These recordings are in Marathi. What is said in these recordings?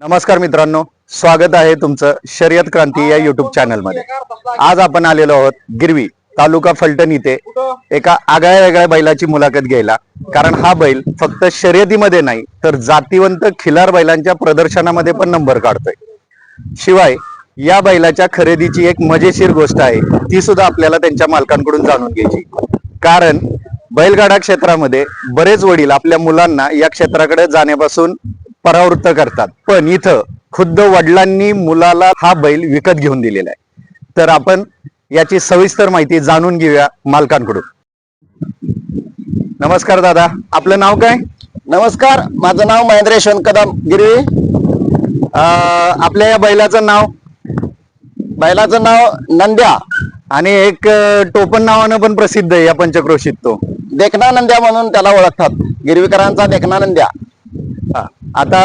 नमस्कार मित्रांनो स्वागत आहे तुमचं शर्यत क्रांती या युट्यूब चॅनलमध्ये आज आपण आलेलो आहोत गिरवी तालुका फलटण इथे एका आगळ्या वेगळ्या बैलाची मुलाखत घ्यायला. कारण हा बैल फक्त शर्यतीमध्ये नाही तर जातीवंत खिलार बैलांच्या प्रदर्शनामध्ये पण नंबर काढतोय. शिवाय या बैलाच्या खरेदीची एक मजेशीर गोष्ट आहे ती सुद्धा आपल्याला त्यांच्या मालकांकडून जाणून घ्यायची. कारण बैलगाडा क्षेत्रामध्ये बरेच वडील आपल्या मुलांना या क्षेत्राकडे जाण्यापासून परावृत्त करतात. पण इथं खुद्द वडिलांनी मुलाला हा बैल विकत घेऊन दिलेला आहे. तर आपण याची सविस्तर माहिती जाणून घेऊया मालकांकडून. नमस्कार दादा आपलं नाव काय? नमस्कार माझं नाव महेंद्र यशवंत कदम. गिरवी. अं, आपल्या या बैलाचं नाव? बैलाचं नाव नंद्या. आणि एक टोपण नावानं पण प्रसिद्ध आहे या पंचक्रोशीत तो. देखना नंद्या म्हणून त्याला ओळखतात. गिरवीकरांचा देखना नंद्या. हा. आता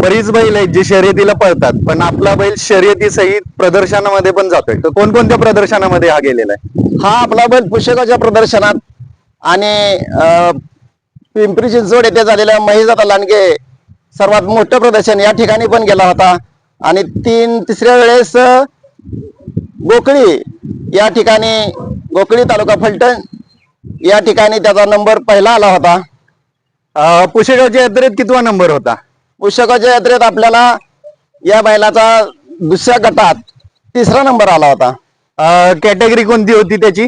बरीच बैल आहेत जी शर्यतीला पळतात पण आपला बैल शर्यती सहित प्रदर्शनामध्ये पण जातोय. तर कोणकोणत्या प्रदर्शनामध्ये हा गेलेला आहे? हा आपला बैल पुस्तकाच्या प्रदर्शनात आणि अं, पिंपरी चिंचवड येथे झालेल्या महिजाता लांडगे सर्वात मोठं प्रदर्शन या ठिकाणी पण गेला होता. आणि तीन तिसऱ्या वेळेस गोकळी या ठिकाणी गोकळी तालुका फलटण या ठिकाणी त्याचा नंबर पहिला आला होता. अं, पुशेगावच्या यात्रेत कितवा नंबर होता? पुस्तकाच्या यात्रेत आपल्याला या बैलाचा दुसऱ्या गटात तिसरा नंबर आला होता. कॅटेगरी कोणती होती त्याची?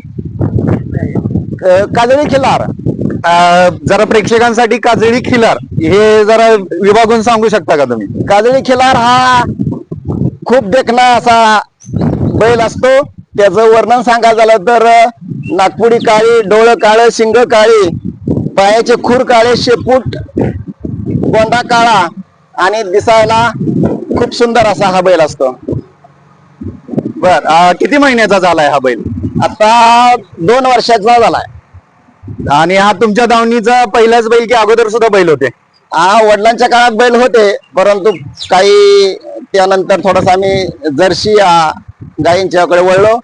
अं, काजळी खिल्लार अं, जरा प्रेक्षकांसाठी काजळी खिलार हे जरा विभागून सांगू शकता का तुम्ही? काजळी खिलार हा खूप देखणा असा बैल असतो. त्याचं वर्णन सांगायचं झालं तर अं, नागपुडी काळी डोळं काळं शिंग काळी पायाचे खूर काळे शेपूट गोंडा काळा आणि दिसायला खूप सुंदर असा हा बैल असतो. बर किती महिन्याचा झालाय हा बैल? आता दोन वर्षाचा झालाय. आणि हा तुमच्या दावणीचा पहिलाच बैल की अगोदर सुद्धा बैल होते? हा वडिलांच्या काळात बैल होते परंतु काही त्यानंतर थोडस आम्ही जर्सी या गायींच्याकडे वळलो.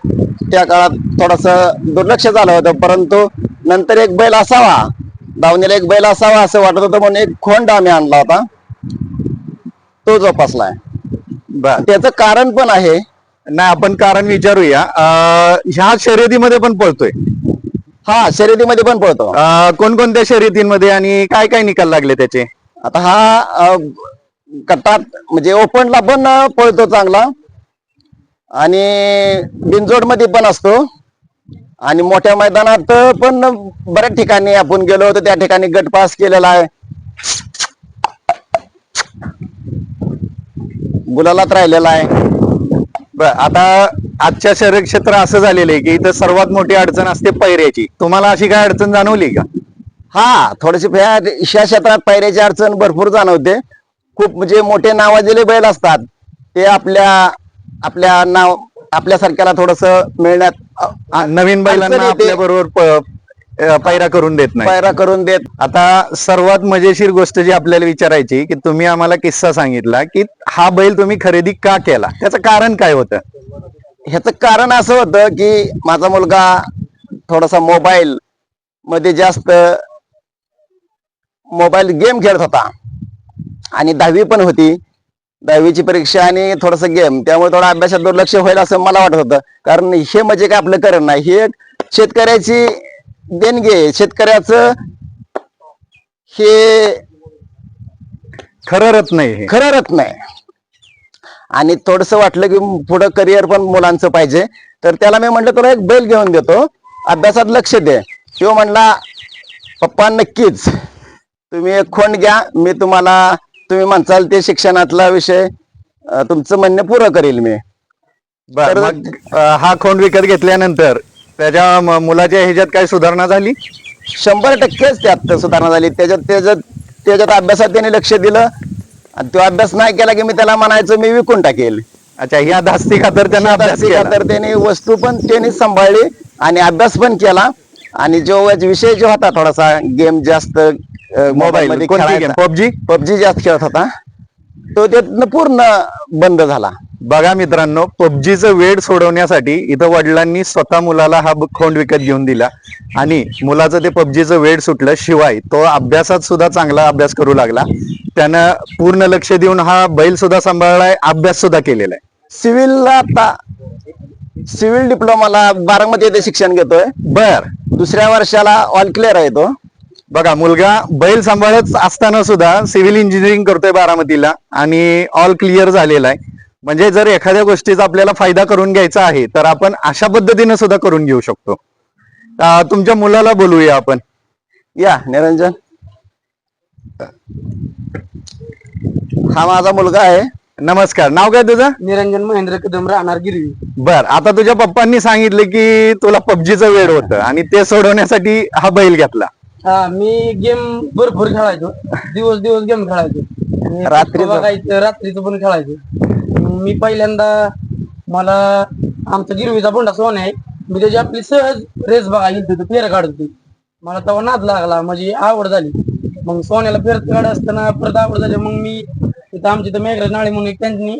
त्या काळात थोडस दुर्लक्ष झालं होतं परंतु नंतर एक बैल असावा दावणीला एक बैल असावा असं वाटत होतं म्हणून एक खोंड आम्ही आणला होता. तो जोपासलाय. बर. त्याचं कारण पण आहे. नाही आपण कारण विचारूया. अं, ह्या शर्यतीमध्ये पण पळतोय. हा शर्यतीमध्ये पण पळतो. अं, कोणकोणत्या शर्यतींमध्ये आणि काय काय निकाल लागले त्याचे? आता हा अ, गटात म्हणजे ओपनला पण अ, पळतो चांगला. आणि बिनजोडमध्ये पण असतो. आणि मोठ्या मैदानात पण बऱ्याच ठिकाणी आपण गेलो होतो त्या ठिकाणी गट पास केलेला आहे. गुलालात राहिलेला आहे. आता आजच्या शर्यत क्षेत्र असं झालेलं आहे की इथं सर्वात मोठी अडचण असते पैऱ्याची. तुम्हाला अशी काय अडचण जाणवली का? हा थोडीशी ह्या क्षेत्रात पायऱ्याची अडचण भरपूर जाणवते. खूप म्हणजे मोठे नावाजलेले बैल असतात. ते आपल्या आपल्या नाव आपल्यासारख्याला थोडस मिळण्यात आ, नवीन बैलांना अडचण येते. आपल्या बरोबर पैरा करून देत नाही. पायरा करून देत. आता सर्वात मजेशीर गोष्ट जी आपल्याला विचारायची की तुम्ही आम्हाला किस्सा सांगितला की हा बैल तुम्ही खरेदी का केला? त्याचं कारण काय होतं? ह्याचं कारण असं होतं की माझा मुलगा थोडासा मोबाईल मध्ये जास्त मोबाईल गेम खेळत होता. आणि दहावी पण होती. दहावीची परीक्षा आणि थोडस गेम. त्यामुळे थोडा अभ्यासात दुर्लक्ष होईल असं मला वाटत होतं. कारण हे म्हणजे काय आपलं करण नाही. हे शेतकऱ्याची देणगी आहे. शेतकऱ्याचं हे खरं रत्न आहे हे. खरं रत्न आहे आणि थोडस वाटलं की पुढं करिअर पण मुलांचं पाहिजे. तर त्याला मी म्हटलं तुला एक बैल घेऊन देतो. अभ्यासात लक्ष दे. तो म्हणला पप्पा नक्कीच. तुम्ही एक खोंड घ्या. मी तुम्हाला तुम्ही म्हणसाल ते शिक्षणातला विषय तुमचं म्हणणं पुरं करील मी. बर तर- मग अं, हा खोंड विकत घेतल्यानंतर त्याच्या म- मुलाच्या ह्याच्यात काय सुधारणा झाली? शंभर टक्केच त्यात सुधारणा झाली. त्याच्यात त्याच्यात त्याच्यात अभ्यासात त्याने लक्ष दिलं. आणि तो अभ्यास नाही केला की मी त्याला म्हणायचो मी विकून टाकेल. अच्छा ह्या धास्ती खातर त्यांना अभ्यास केला. तर त्याने वस्तू पण त्याने सांभाळली आणि अभ्यास पण केला. आणि जो विषय जो होता थोडासा गेम जास्त मोबाईल पबजी पबजी जास्त खेळत होता. तो त्यातनं पूर्ण बंद झाला. बघा मित्रांनो पबजीचं वेड सोडवण्यासाठी इथं वडिलांनी स्वतः मुलाला हा खोंड विकत घेऊन दिला. आणि मुलाचं ते पबजीचं वेड सुटलं शिवाय तो अभ्यासात सुद्धा चांगला अभ्यास करू लागला. त्यानं पूर्ण लक्ष देऊन हा बैल सुद्धा सांभाळलाय अभ्यास सुद्धा केलेला आहे. सिव्हिलला आता सिव्हिल डिप्लोमाला बारामती येथे शिक्षण घेतोय. बर. दुसऱ्या वर्षाला ऑल क्लिअर आहे तो. बघा मुलगा बैल सांभाळत असताना सुद्धा सिव्हिल इंजिनिअरिंग करतोय बारामतीला आणि ऑल क्लिअर झालेला आहे. म्हणजे जर एखाद्या गोष्टीचा आपल्याला फायदा करून घ्यायचा आहे तर आपण अशा पद्धतीने सुद्धा करून घेऊ शकतो. तुमच्या मुलाला बोलूया आपण. या निरंजन. हा माझा मुलगा आहे. नमस्कार. नाव काय तुझं? निरंजन महेंद्र कदम राहणार गिरवी. बर आता तुझ्या पप्पांनी सांगितले की तुला पबजीचं वेळ होतं आणि ते सोडवण्यासाठी हा बैल घेतला. हा मी गेम भरपूर खेळायचो. दिवस दिवस गेम खेळायचो? पुष्पा बघायचं रात्रीचं पण खेळायचो. मी पहिल्यांदा मला आमचा गिरवीचा बोंडा सोन आहे. मी त्याची आपली सहज रेस गेलतो होतो फेर काढत होती. मला तेव्हा नाद लागला म्हणजे आवड झाली. मग सोन्याला फेरत काढत असताना परत आवड झाली. मग मी तिथं आमची तर मेघराज नाळे म्हणून त्यांनी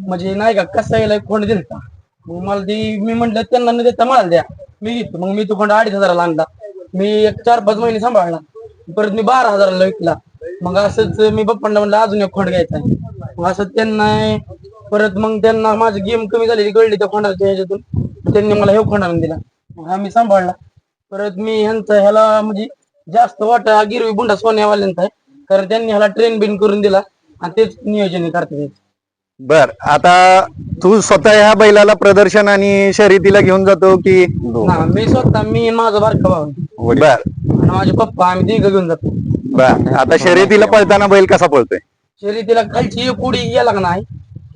म्हणजे नाही का कसा यायला कोण दिलता. मग मला ती मी म्हंटल त्यांना न देता मला द्या. मी घेतो. मग मी तो कोण अडीच हजाराला आणला. मी एक चार पाच महिने सांभाळला. परत मी बारा हजाराला विकला. मग असंच मी पप्पांना म्हणलं अजून एक खोंड घ्यायचा आहे. मग असं त्यांना परत मग त्यांना माझी गेम कमी झालेली कळली त्या खोंडाच्या ह्याच्यातून. त्यांनी मला हे खोंड आणून दिला. मग हा मी सांभाळला. परत मी ह्यांचा ह्याला म्हणजे जास्त वाटा गिरवी बुंडा सोन्यावाल्यांचा आहे. कारण त्यांनी ह्याला ट्रेन बिन करून दिला. आणि तेच नियोजन करतात. बर आता तू स्वतः ह्या बैलाला प्रदर्शन आणि शर्यतीला घेऊन जातो की? हा. मी स्वतः मी आणि माझा बारका भाऊ. आहे. बर. आणि माझे पप्पा आम्ही तिघ घेऊन जातो. बर आता शर्यतीला पळताना बैल कसा पळतोय? शर्यतीला खालची एक उडी यायला का नाही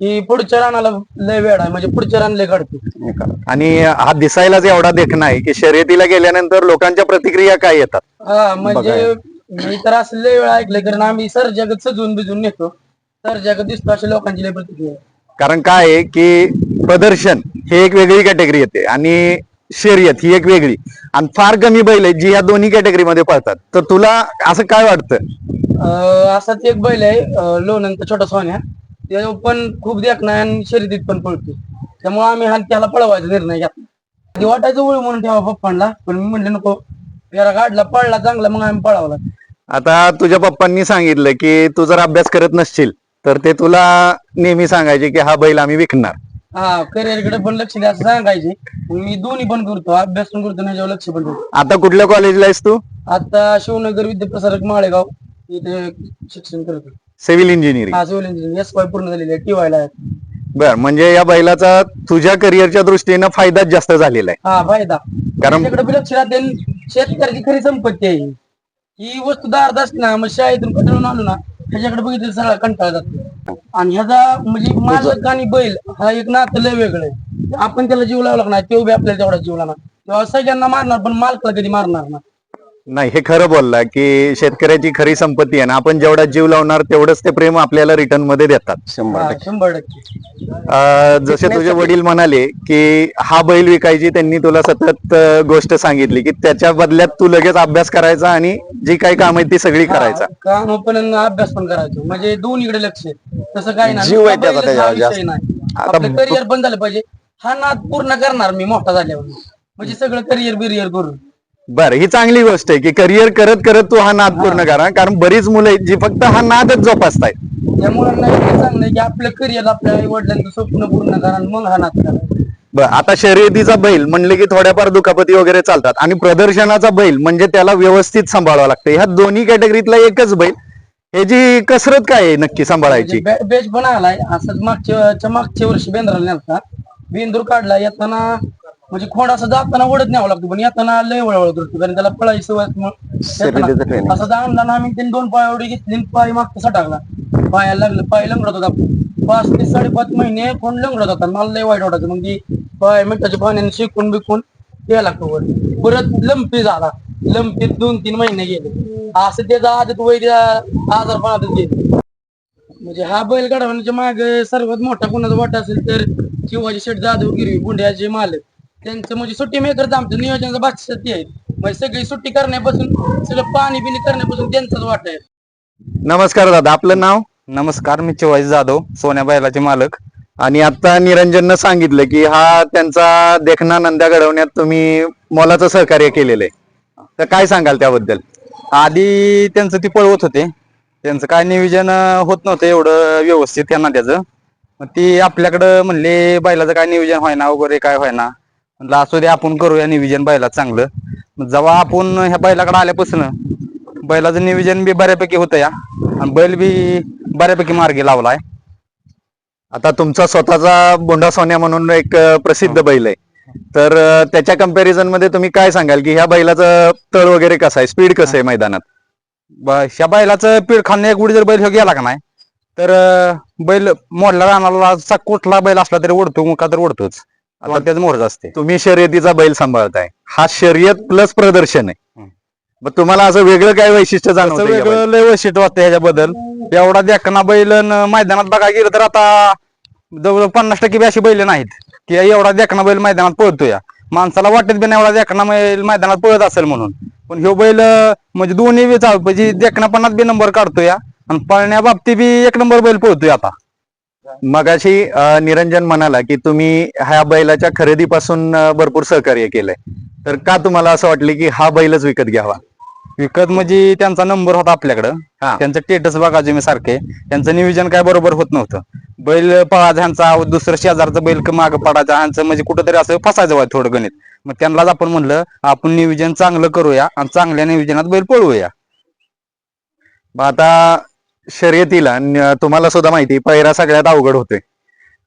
की पुढच्या रानाला लय वेळ आहे म्हणजे पुढच्या रान लय काढतो. आणि हा दिसायलाच एवढा देखणा आहे की शर्यतीला गेल्यानंतर लोकांच्या प्रतिक्रिया काय येतात? हा म्हणजे मी तर असं लय वेळ ऐकलंय कारण आम्ही सर जगत सजून बिजून नेतो. जगत दिसतो अशा लोकांची लय प्रतिक्रिया आहे. कारण काय आहे की प्रदर्शन हे एक वेगळी कॅटेगरी येते आणि शर्यत ही एक वेगळी. आणि फार कमी बैल आहेत जी ह्या दोन्ही कॅटेगरीमध्ये पळतात. तर तुला असं काय वाटतं? अं, असाच एक बैल आहे लोणंदचा छोटा सोन्या. ते पण खूप देखणा आहे आणि शर्यतीत पण पळतो त्यामुळे आम्ही हा त्याला पळवायचा निर्णय घेतला. वाटायचं वळ म्हणून ठेवा पप्पांना पण मी म्हणलं नको. याला गाडला पळला चांगला मग आम्ही पळावला आता तुझ्या पप्पांनी सांगितलं की तू जर अभ्यास करत नसशील तर ते तुला नेहमी सांगायचे की हा बैल आम्ही विकणार. हा करिअरकडे पण लक्ष द्या असं सांगायचे. मग मी दोन्ही पण करतो अभ्यास पण करतो आणि याच्यावर लक्ष पण करतो आता कुठल्या कॉलेजला आहेस तू? आता शिवनगर विद्याप्रसारक माळेगाव इथे शिक्षण करतो. सिव्हिल इंजिनिअरिंग हा सिव्हिल इंजिनिअरिंग एस वाय पूर्ण झालेली आहे टीवायला आहे. बर म्हणजे या बैलाचा तुझ्या करिअरच्या दृष्टीनं फायदाच जास्त झालेला आहे. हा फायदा. कारण- त्याच्याकडे बी लक्ष राहते शेतकऱ्याची खरी संपत्ती आहे ही. वस्तू दार असते मग शाळेतून कंटाळून आलो ना. ह्याच्याकडे बघितलं सगळा कंटाळा जातो आणि ह्याचा म्हणजे मालक आणि बैल हा एक नातं लय वेगळं आहे. आपण त्याला जीव लावला नाही तो बी आपल्याला तेवढा जीव लावणार. तेव्हा सगळ्यांना मारणार पण मालकाला कधी मारणार ना नाही हे खरं बोलला की शेतकऱ्याची खरी संपत्ती आहे ना आपण जेवढा जीव लावणार तेवढंच ते प्रेम आपल्याला रिटर्नमध्ये देतात. शंभर टक्के. शंभर टक्के. अं, जसे तुझे वडील म्हणाले की हा बैल विकायची त्यांनी तुला सतत अं, गोष्ट सांगितली की त्याच्या बदल्यात तू लगेच अभ्यास करायचा आणि जी काही काम आहे ती सगळी करायचा. काम पण आणि अभ्यास पण करायचो. म्हणजे दोन्हीकडे लक्ष आहे. तसं नाही. जीव आहे त्याचा हा विषय नाही. आता आपलं करिअर पण झालं पाहिजे. हा नाद पूर्ण करणार मी मोठा झाल्यावर. म्हणजे सगळं करिअर बिरियर करून बर ही चांगली गोष्ट आहे की करिअर करत करत तू हा नाद पूर्ण करा कारण बरीच मुलं आहेत जी फक्त हा नादच जोपासतायत. त्या मुलांना सांगणं की आपलं करिअर आपल्या आई वडिलांचं स्वप्न पूर्ण करा आणि मग हा नाद करा. बर आता शर्यतीचा बैल म्हणले की थोड्याफार दुखापती वगैरे चालतात आणि प्रदर्शनाचा बैल म्हणजे त्याला व्यवस्थित सांभाळावं लागतं. ह्या दोन्ही कॅटेगरीतला एकच बैल. ह्याची कसरत काय आहे नक्की सांभाळायची? म्हणजे बेच पण आलाय. असंच मागच्या च्या मागच्या वर्षी बेंद्राला नेलता. बेंदूर काढला. येताना म्हणजे खोड असं जाताना ओढत न्यावं लागतो पण येताना लय वळवळ करतो कारण त्याला पळायची सवय असल्यामुळं शर्यतीचं येताना training. असं जाणला ना आम्ही त्यांनी दोन पाय एवढी घेतली आणि पाय मागचा टाकला? पायाला लागलं पाय लंगडत होता. पाच ते साडेपाच महिने कोण लंगडत होता मला लय वाईट वाटायचं. मग ती पाय मिठाच्या पाण्याने शिकून बिकून यायला लागतो वर परत लंपी झाला. लंपीत दोन तीन महिने गेले. असं त्याचा आदत वैद्य आजारपणातच गेले. म्हणजे हा बैल गाडवण्याच्या माग सर्वात मोठा कोणाचा वाटा असेल तर शिवाजी शेठ जाधव गिरवी बुंड्याचे मालक. त्यांचं म्हणजे सुट्टी मेकर आमचं नियोजनाचा बादशाह आहे. आहेत म्हणजे सगळी सुट्टी करण्यापासून सगळं पाणी बिणी करण्यापासून त्यांचाच वाटा आहे. नमस्कार दादा आपलं नाव? नमस्कार मी चिवाजी जाधव सोन्या बैलाचे मालक. आणि आता निरंजननं सांगितलं की हा त्यांचा देखना नंद्या घडवण्यात तुम्ही मोलाचं सहकार्य केलेलं आहे. तर काय सांगाल त्याबद्दल? आधी त्यांचं ती पळवत होते. त्यांचं काय नियोजन होत नव्हतं एवढं व्यवस्थित त्यांना त्याचं मग ती आपल्याकडं म्हणले बैलाचं काय नियोजन व्हायना वगैरे काय व्हायना म्हटलं असू दे आपण करूया नियोजन बैला चांगलं. जेव्हा आपण ह्या बैलाकडे आल्यापासून बैलाचं नियोजन बी बऱ्यापैकी होतं या. आणि बैल बी बऱ्यापैकी मार्गी लावलाय. आता तुमचा स्वतःचा बोंडा सोन्या म्हणून एक प्रसिद्ध बैल आहे. तर त्याच्या कंपॅरिझनमध्ये तुम्ही काय सांगाल की ह्या बैलाचं तळ वगैरे कसं आहे? स्पीड कसं आहे मैदानात? ह्या बैलाचं पीळ खाणं एक उडी जर बैल गेला का नाही तर बैल मोडला राहणारा कुठला बैल असला तरी ओढतो मुका तर ओढतोच. आता त्याच मोहरच असते. तुम्ही शर्यतीचा बैल सांभाळताय. हा शर्यत प्लस प्रदर्शन आहे. मग तुम्हाला असं वेगळं काय वैशिष्ट्य जाणवतं? वेगळं लय वैशिष्ट्य वाटतं ह्याच्याबद्दल. एवढा देखना बैल मैदानात बघायला गेलं तर आता जवळ पन्नास टक्के बी अशी बैल नाहीत. की एवढा देखना बैल मैदानात पळतो या माणसाला वाटत बी नाही एवढा देखना बैल मैदानात पळत असेल म्हणून. पण ह्यो बैल म्हणजे दोन्ही बी म्हणजे देखणापणात बी नंबर काढतो या आणि पळण्या बाबतीत बी एक नंबर बैल पळतोय आता. मगाशी निरंजन म्हणाला की तुम्ही ह्या बैलाच्या खरेदीपासून भरपूर सहकार्य केलंय. तर का तुम्हाला असं वाटले की हा बैलच विकत घ्यावा? विकत म्हणजे त्यांचा नंबर होता आपल्याकडं. त्यांचं टेटस बघा मी सारखे. त्यांचं नियोजन काय बरोबर होत नव्हतं. बैल पळायचा ह्यांचा दुसरं शेजारचं बैल माग पडायचा ह्यांचं म्हणजे कुठंतरी असं फसायचं व्हाय थोडं गणित. मग त्यांनाच आपण म्हणलं आपण नियोजन चांगलं करूया आणि चांगल्या नियोजनात बैल पळवूया मग आता शर्यतीला तुम्हाला सुद्धा माहिती पैरा सगळ्यात अवघड होतोय.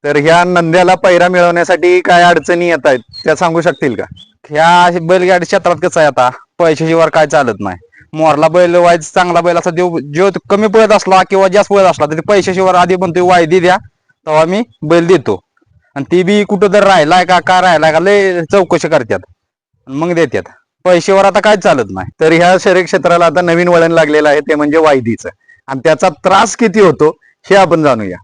तर ह्या नंद्याला पैरा मिळवण्यासाठी काय अडचणी येत आहेत त्या सांगू शकतील का? ह्या बैलगाडी क्षेत्रात कसं आहे आता पैशाशिवाय काय चालत नाही. मोरला बैल वाईज चांगला बैल असा देव जो कमी पळत असला किंवा जास्त पळत असला तर पैशाशिवाय आधी म्हणतोय वायदी द्या तेव्हा मी बैल देतो. आणि ती बी कुठं तर राहिलाय का का राहिलाय का लय चौकशी करतात. मग देतात. पैशावर आता काय चालत नाही. तर ह्या शर्यत क्षेत्राला आता नवीन वळण लागलेलं आहे ते म्हणजे वायदीचं. आणि त्याचा त्रास किती होतो हे आपण जाणूया.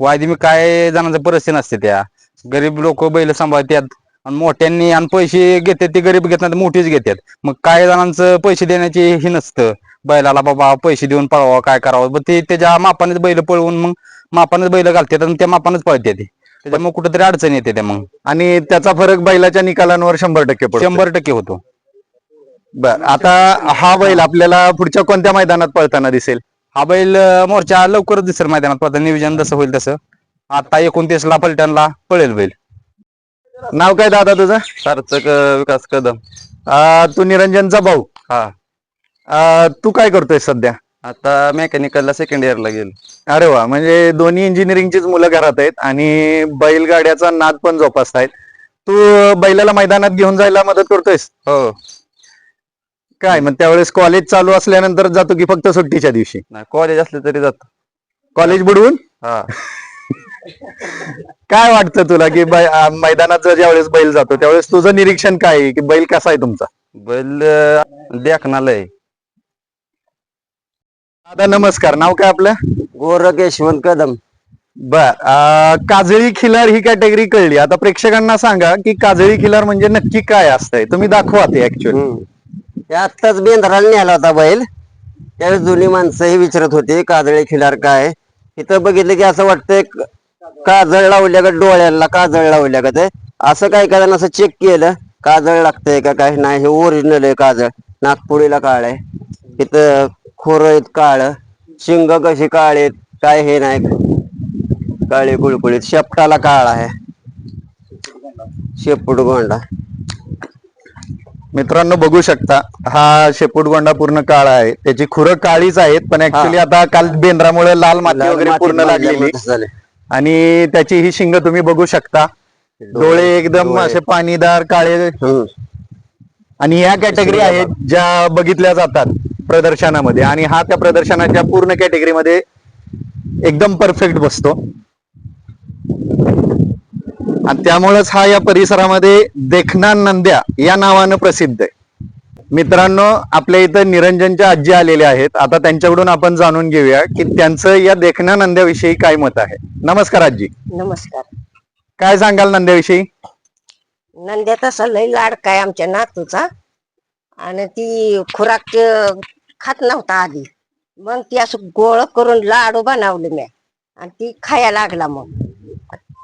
वायदी मी काय जणांचं परिस्थिती नसते त्या. गरीब लोक बैल सांभाळतात आणि मोठ्यांनी आणि पैसे घेतात ते गरीब घेत नाही मोठीच घेतात. मग काय जणांचं पैसे देण्याची हे नसतं. बैलाला बाबा पैसे देऊन पळवा काय करावं. मग ते त्याच्या मापानेच बैल पळवून मग मापानेच बैल घालतात आणि त्या मापानेच पळतात ते. त्याच्यामुळे कुठेतरी अडचण येते त्या मग. आणि त्याचा फरक बैलाच्या निकालांवर शंभर टक्के शंभर टक्के होतो. बर आता हा बैल आपल्याला पुढच्या कोणत्या मैदानात पळताना दिसेल? हा बैल मोर्चा लवकरच दिसेल मैदानात पळताना. नियोजन जसं होईल तसं. आता एकोणतीसला फलटणला पळेल बैल. नाव काय दादा तुझं? सारचक विकास कदम. तू निरंजनचा भाऊ. हा. तू काय करतोय सध्या? आता मेकॅनिकलला सेकंड इयरला गेलो. अरे वा म्हणजे दोन्ही इंजिनिअरिंगचीच मुलं घरात आहेत आणि बैलगाड्याचा नाद पण जोपासतायत. तू बैलाला मैदानात घेऊन जायला मदत करतोयस? हो. काय मग त्यावेळेस कॉलेज चालू असल्यानंतर जातो की फक्त सुट्टीच्या दिवशी? नाही कॉलेज असले तरी जातो. कॉलेज बुडवून? हा. काय वाटतं तुला की बै- आ, मैदानात जर ज्यावेळेस बैल जातो त्यावेळेस तुझं निरीक्षण काय आहे? की बैल कसा आहे तुमचा? बैल देखनाला आहे. दादा नमस्कार. नाव काय आपलं? गोरख यशवंत कदम. बर काजळी खिलार ही कॅटेगरी कळली. आता प्रेक्षकांना सांगा की काजळी खिलार म्हणजे नक्की काय असतंय? तुम्ही दाखवा ते ऍक्च्युअली आत्ताच बेंद्राला नेला होता बैल. त्यावेळेस जुनी माणसंही विचारत होती काजळे खिलार काय? इथं बघितलं की असं वाटतंय काजळ लावल्या का डोळ्याला काजळ लावल्या का ते असं काय काय असं चेक केलं. काजळ लागतंय का काय? नाही हे ओरिजिनल आहे काजळ. नागपुडीला काळ आहे. इथं खोर आहेत काळ. शिंग कशी काळ आहेत काय हे नाही. काळे कुळकुळीत. शेपटाला काळ आहे. शेपूट गोंडा. मित्रांनो बघू शकता हा शेपूटगोंडा पूर्ण काळा आहे. त्याची खुरं काळीच आहेत पण ऍक्च्युली आता काल बेंद्रामुळे लाल माती वगैरे पूर्ण लागलेली. आणि त्याची ही शिंग तुम्ही बघू शकता. डोळे एकदम. असे पाणीदार काळे. आणि या कॅटेगरी आहेत ज्या बघितल्या जातात प्रदर्शनामध्ये. आणि हा त्या प्रदर्शनाच्या पूर्ण कॅटेगरीमध्ये एकदम परफेक्ट बसतो. आणि त्यामुळेच हा या परिसरामध्ये देखना नंद्या या नावानं प्रसिद्ध आहे. मित्रांनो आपल्या इथं निरंजनच्या आजी आलेल्या आहेत. आता त्यांच्याकडून आपण जाणून घेऊया की त्यांचं या देखना नंद्याविषयी काय मत आहे. नमस्कार आजी. नमस्कार. काय सांगाल नंद्याविषयी? नंद्या तसा लय लाडका आहे आमच्या नातूचा. आणि ती खुराक खात नव्हता आधी. मग ती असं गोळ करून लाडू बनवले मी आणि ती खाया लागला मग.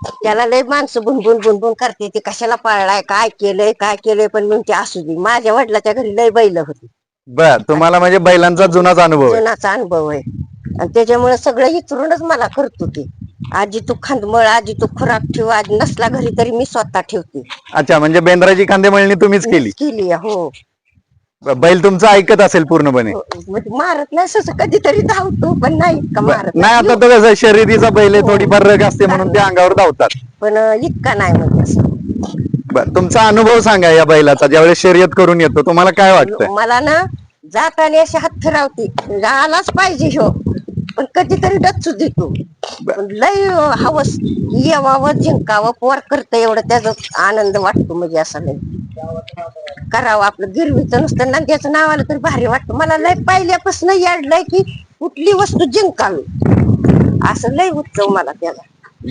त्याला लय माणसं बुनबुन बुनबुन करते. ते कशाला पाळलाय काय केलंय काय केलंय पण मग ते असू दे. माझ्या वडिलाच्या घरी लय बैल होती. बर तुम्हाला म्हणजे बैलांचा जुनाच अनुभव आहे. जुनाचा अनुभव आहे. आणि त्याच्यामुळे सगळं इचरूनच मला करतो ते. आजी तू खांदमळ आजी तू खुराक ठेव आज नसला घरी तरी मी स्वतः ठेवते. अच्छा म्हणजे बेंद्राची खांदे मळणी तुम्हीच केली. केली हो. बैल तुमचं ऐकत असेल पूर्णपणे. हो. म्हणजे मारत नाही असं कधीतरी धावतो पण नाही इतका मारत नाही आता तो कसं शर्यतीचा बैल आहे थोडीफार रग असते म्हणून ते अंगावर धावतात. पण इतका नाही म्हणजे असं. बर तुमचा अनुभव सांगा या बैलाचा ज्यावेळेस शर्यत करून येतो तुम्हाला काय वाटतंय मला ना जाताना अशी हात फिरावती आलाच पाहिजे ह्यो पण कधीतरी डचू देतो. पण लय हवस येवावं जिंकावं पोर करतं एवढं त्याचा आनंद वाटतो म्हणजे असं लय. करावं आपलं गिरवीचं नुसतं नंद्याचं नाव आलं तरी भारी वाटतं. मला लय पहिल्यापासून याडलंय की कुठली वस्तू जिंकावी. असं लय उत्सव मला त्याला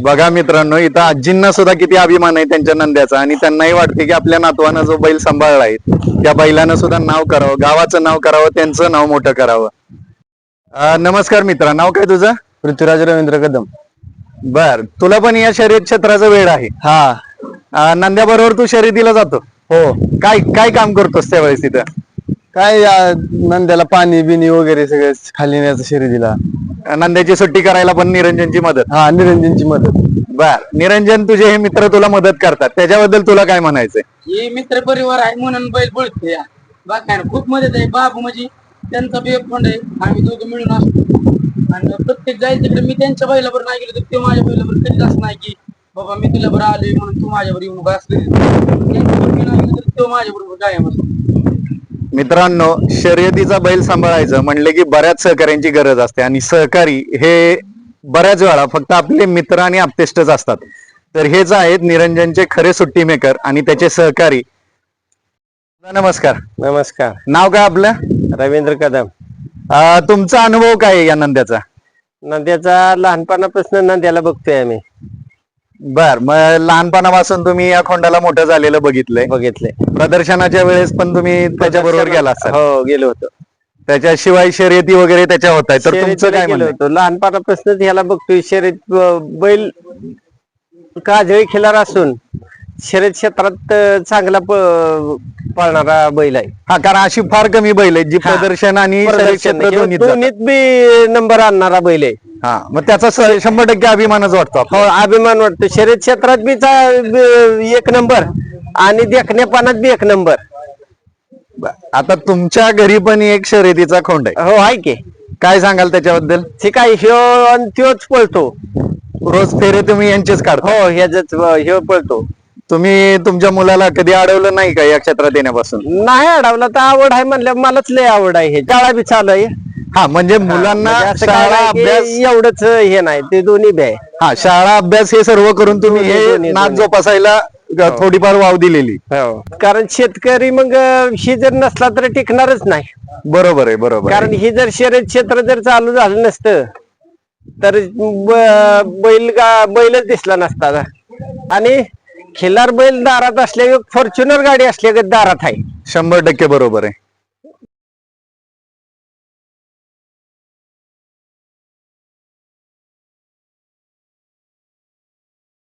बघा मित्रांनो इथं आजींना सुद्धा किती अभिमान आहे त्यांच्या नंद्याचा आणि त्यांनाही वाटते की आपल्या नातवानं जो बैल सांभाळला आहे त्या बैलानं सुद्धा नाव करावं गावाचं नाव करावं त्यांचं नाव मोठं करावं. नमस्कार मित्रा नाव काय तुझं? पृथ्वीराज रवींद्र कदम. बर तुला पण या शर्यत क्षेत्राचा वेळ आहे. हा. नंद्या बरोबर तू शर्यतीला जातो. हो. काय काय काम करतोस त्यावेळेस तिथं काय या नंद्याला पाणी बिनी वगैरे सगळं खाली न्यायचं शर्यतीला नंद्याची सुट्टी करायला पण निरंजनची मदत. हा निरंजनची मदत. बर. निरंजन तुझे हे मित्र तुला मदत करतात. त्याच्याबद्दल तुला काय म्हणायचंय? हे मित्र परिवार आहे म्हणून बैल बळते या. बाकी. खूप मदत आहे. बाबू म्हणजे त्यांचा बी एक फंड आहे. आम्ही दोघं मिळून असतो. आणि प्रत्येक जाईल तिकडे. मी त्यांच्या बैलावर नाही गेलो तर ते माझ्या बैलावर कधीच असं नाही की बाबा मी तुला बरं आलोय म्हणून तू माझ्यावर येऊन उभा असले त्यांच्यावर मी नाही गेलो तर तो माझ्या बरोबर कायम असतो. मित्रांनो शर्यतीचा बैल सांभाळायचं म्हणले की बऱ्याच सहकार्यांची गरज असते आणि सहकारी हे बऱ्याच वेळा फक्त आपले मित्र आणि आपतेष्टच असतात. तर हेच आहेत निरंजनचे खरे सुट्टी मेकर आणि त्याचे सहकारी. नमस्कार. नमस्कार. नाव काय आपलं? रवींद्र कदम. अं, तुमचा अनुभव काय आहे या नंद्याचा? नंद्याचा लहानपणापासून नंद्याला बघतोय आम्ही. बर मग लहानपणापासून तुम्ही या खोंडाला मोठं झालेलं बघितलंय. बघितले प्रदर्शनाच्या वेळेस पण त्याच्या त्याच्याबरोबर गेला असाल हो गेलो होतो. त्याच्याशिवाय शर्यती वगैरे त्याच्या होत आहेत तर तुमचं शर्यतीला काय गेलो म्हणणं आहे? होतो. लहानपणापासूनच ह्याला बघतोय शर्यत अं, बैल काजळी खिलार असून शर्यत क्षेत्रात अं, चांगला प- पळणारा बैल आहे. हा कारण अशी फार कमी बैल आहेत जी. प्रदर्शन आणि प्रदर्शन क्षेत्र दोन्हीत जातात. दोन्हीत बी नंबर आणणारा बैल आहे. हा मग त्याचा स- शंभर टक्के अभिमानच वाटतो हो. अभिमान वाटतो. शर्यत क्षेत्रात बी चा- बी एक नंबर आणि देखण्यापानात बी एक नंबर. आता तुमच्या घरी पण एक शर्यतीचा खोंड आहे. हो आहे की. काय सांगाल त्याच्याबद्दल? ठीक आहे ह्यो आणि त्योच पळतो. रोज फेरे तुम्ही यांचेच काढता. हो ह्याच ह्यो पळतो. तुम्ही तुमच्या मुलाला कधी अडवलं नाही का या क्षेत्रात येण्यापासून? नाही अडवला तर आवड आहे म्हणलं मलाच लय आवड आहे हे. शाळा बी चालू आहे. हा म्हणजे मुलांना म्हणजे असं काय शाळा नाही की अभ्यास एवढंच हे नाही ते दोन्ही बी आहे. हा शाळा अभ्यास हे सर्व करून तुम्ही हे दोन्ही- नाच दोन्ही. जोपासायला ग- थोडीफार वाव दिलेली. हो. कारण शेतकरी मग अं, ही जर नसला तर टिकणारच नाही. बरोबर आहे बरोबर आहे. कारण ही जर शर्यत क्षेत्र जर चालू झालं नसतं तर ब- बैल गा बैलच दिसला नसता आणि खिल्लार बैल दारात असल्या फॉर्च्युनर गाडी असल्या दारात आहे. शंभर टक्के बरोबर आहे.